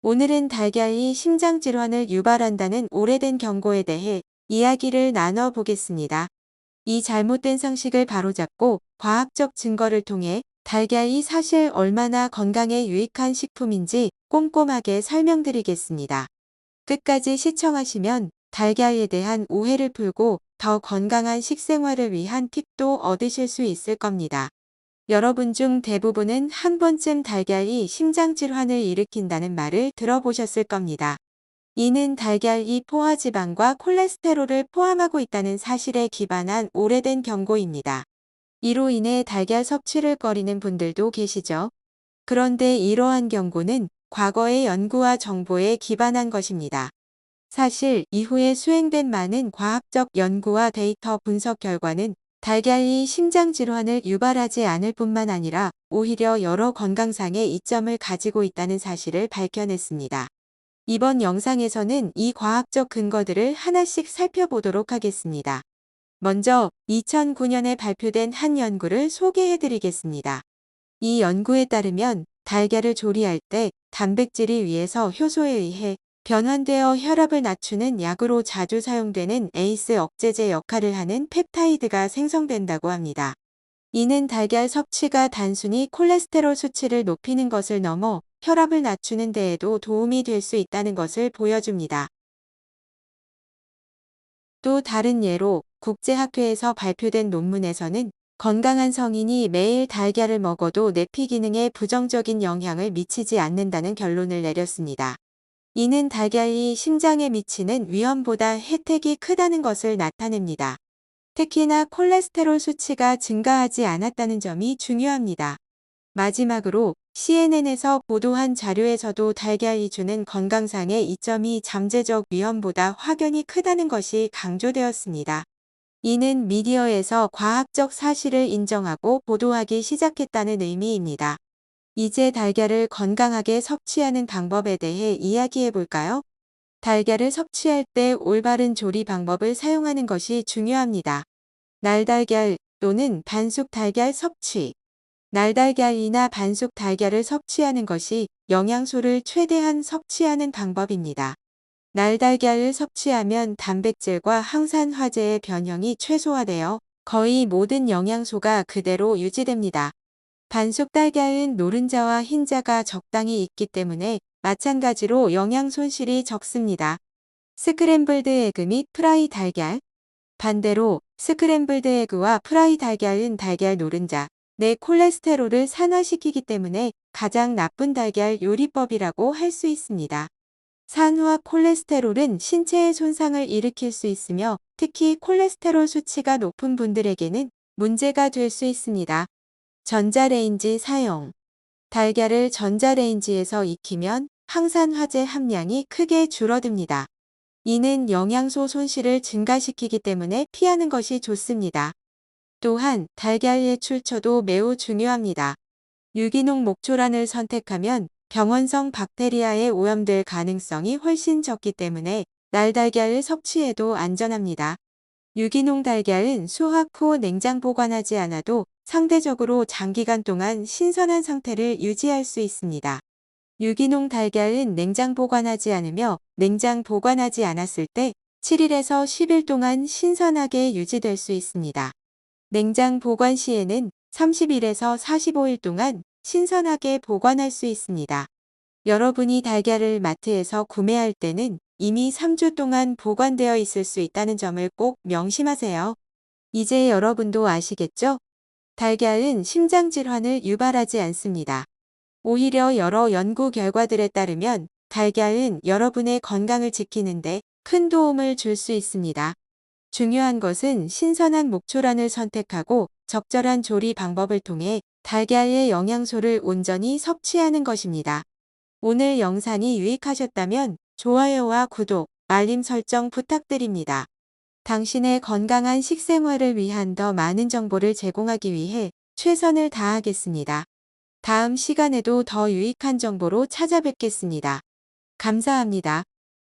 오늘은 달걀이 심장 질환을 유발한다는 오래된 경고에 대해 이야기를 나눠보겠습니다. 이 잘못된 상식을 바로잡고 과학적 증거를 통해 달걀이 사실 얼마나 건강에 유익한 식품인지 꼼꼼하게 설명드리겠습니다. 끝까지 시청하시면 달걀에 대한 오해를 풀고 더 건강한 식생활을 위한 팁도 얻으실 수 있을 겁니다. 여러분 중 대부분은 한 번쯤 달걀이 심장질환을 일으킨다는 말을 들어보셨을 겁니다. 이는 달걀이 포화지방과 콜레스테롤을 포함하고 있다는 사실에 기반한 오래된 경고입니다. 이로 인해 달걀 섭취를 꺼리는 분들도 계시죠. 그런데 이러한 경고는 과거의 연구와 정보에 기반한 것입니다. 사실 이후에 수행된 많은 과학적 연구와 데이터 분석 결과는 달걀이 심장 질환을 유발하지 않을 뿐만 아니라 오히려 여러 건강상의 이점을 가지고 있다는 사실을 밝혀냈습니다. 이번 영상에서는 이 과학적 근거들을 하나씩 살펴보도록 하겠습니다. 먼저 2009년에 발표된 한 연구를 소개해 드리겠습니다. 이 연구에 따르면 달걀을 조리할 때 단백질이 위에서 효소에 의해 변환되어 혈압을 낮추는 약으로 자주 사용되는 에이스 억제제 역할을 하는 펩타이드가 생성된다고 합니다. 이는 달걀 섭취가 단순히 콜레스테롤 수치를 높이는 것을 넘어 혈압을 낮추는 데에도 도움이 될 수 있다는 것을 보여줍니다. 또 다른 예로 국제학회에서 발표된 논문에서는 건강한 성인이 매일 달걀을 먹어도 내피 기능에 부정적인 영향을 미치지 않는다는 결론을 내렸습니다. 이는 달걀이 심장에 미치는 위험보다 혜택이 크다는 것을 나타냅니다. 특히나 콜레스테롤 수치가 증가하지 않았다는 점이 중요합니다. 마지막으로 CNN에서 보도한 자료에서도 달걀이 주는 건강상의 이점이 잠재적 위험보다 확연히 크다는 것이 강조되었습니다. 이는 미디어에서 과학적 사실을 인정하고 보도하기 시작했다는 의미입니다. 이제 달걀을 건강하게 섭취하는 방법에 대해 이야기해 볼까요? 달걀을 섭취할 때 올바른 조리 방법을 사용하는 것이 중요합니다. 날달걀 또는 반숙 달걀 섭취. 날달걀이나 반숙 달걀을 섭취하는 것이 영양소를 최대한 섭취하는 방법입니다. 날달걀을 섭취하면 단백질과 항산화제의 변형이 최소화되어 거의 모든 영양소가 그대로 유지됩니다. 반숙 달걀은 노른자와 흰자가 적당히 있기 때문에 마찬가지로 영양 손실이 적습니다. 스크램블드 에그 및 프라이 달걀 반대로 스크램블드 에그와 프라이 달걀은 달걀 노른자, 내 콜레스테롤을 산화시키기 때문에 가장 나쁜 달걀 요리법이라고 할 수 있습니다. 산화 콜레스테롤은 신체에 손상을 일으킬 수 있으며 특히 콜레스테롤 수치가 높은 분들에게는 문제가 될 수 있습니다. 전자레인지 사용 달걀을 전자레인지에서 익히면 항산화제 함량이 크게 줄어듭니다. 이는 영양소 손실을 증가시키기 때문에 피하는 것이 좋습니다. 또한 달걀의 출처도 매우 중요합니다. 유기농 목초란을 선택하면 병원성 박테리아에 오염될 가능성이 훨씬 적기 때문에 날달걀을 섭취해도 안전합니다. 유기농 달걀은 수확 후 냉장 보관하지 않아도 상대적으로 장기간 동안 신선한 상태를 유지할 수 있습니다. 유기농 달걀은 냉장 보관하지 않으며 냉장 보관하지 않았을 때 7일에서 10일 동안 신선하게 유지될 수 있습니다. 냉장 보관 시에는 30일에서 45일 동안 신선하게 보관할 수 있습니다. 여러분이 달걀을 마트에서 구매할 때는 이미 3주 동안 보관되어 있을 수 있다는 점을 꼭 명심하세요. 이제 여러분도 아시겠죠? 달걀은 심장 질환을 유발하지 않습니다. 오히려 여러 연구 결과들에 따르면 달걀은 여러분의 건강을 지키는데 큰 도움을 줄 수 있습니다. 중요한 것은 신선한 목초란을 선택하고 적절한 조리 방법을 통해 달걀의 영양소를 온전히 섭취하는 것입니다. 오늘 영상이 유익하셨다면 좋아요와 구독, 알림 설정 부탁드립니다. 당신의 건강한 식생활을 위한 더 많은 정보를 제공하기 위해 최선을 다하겠습니다. 다음 시간에도 더 유익한 정보로 찾아뵙겠습니다. 감사합니다.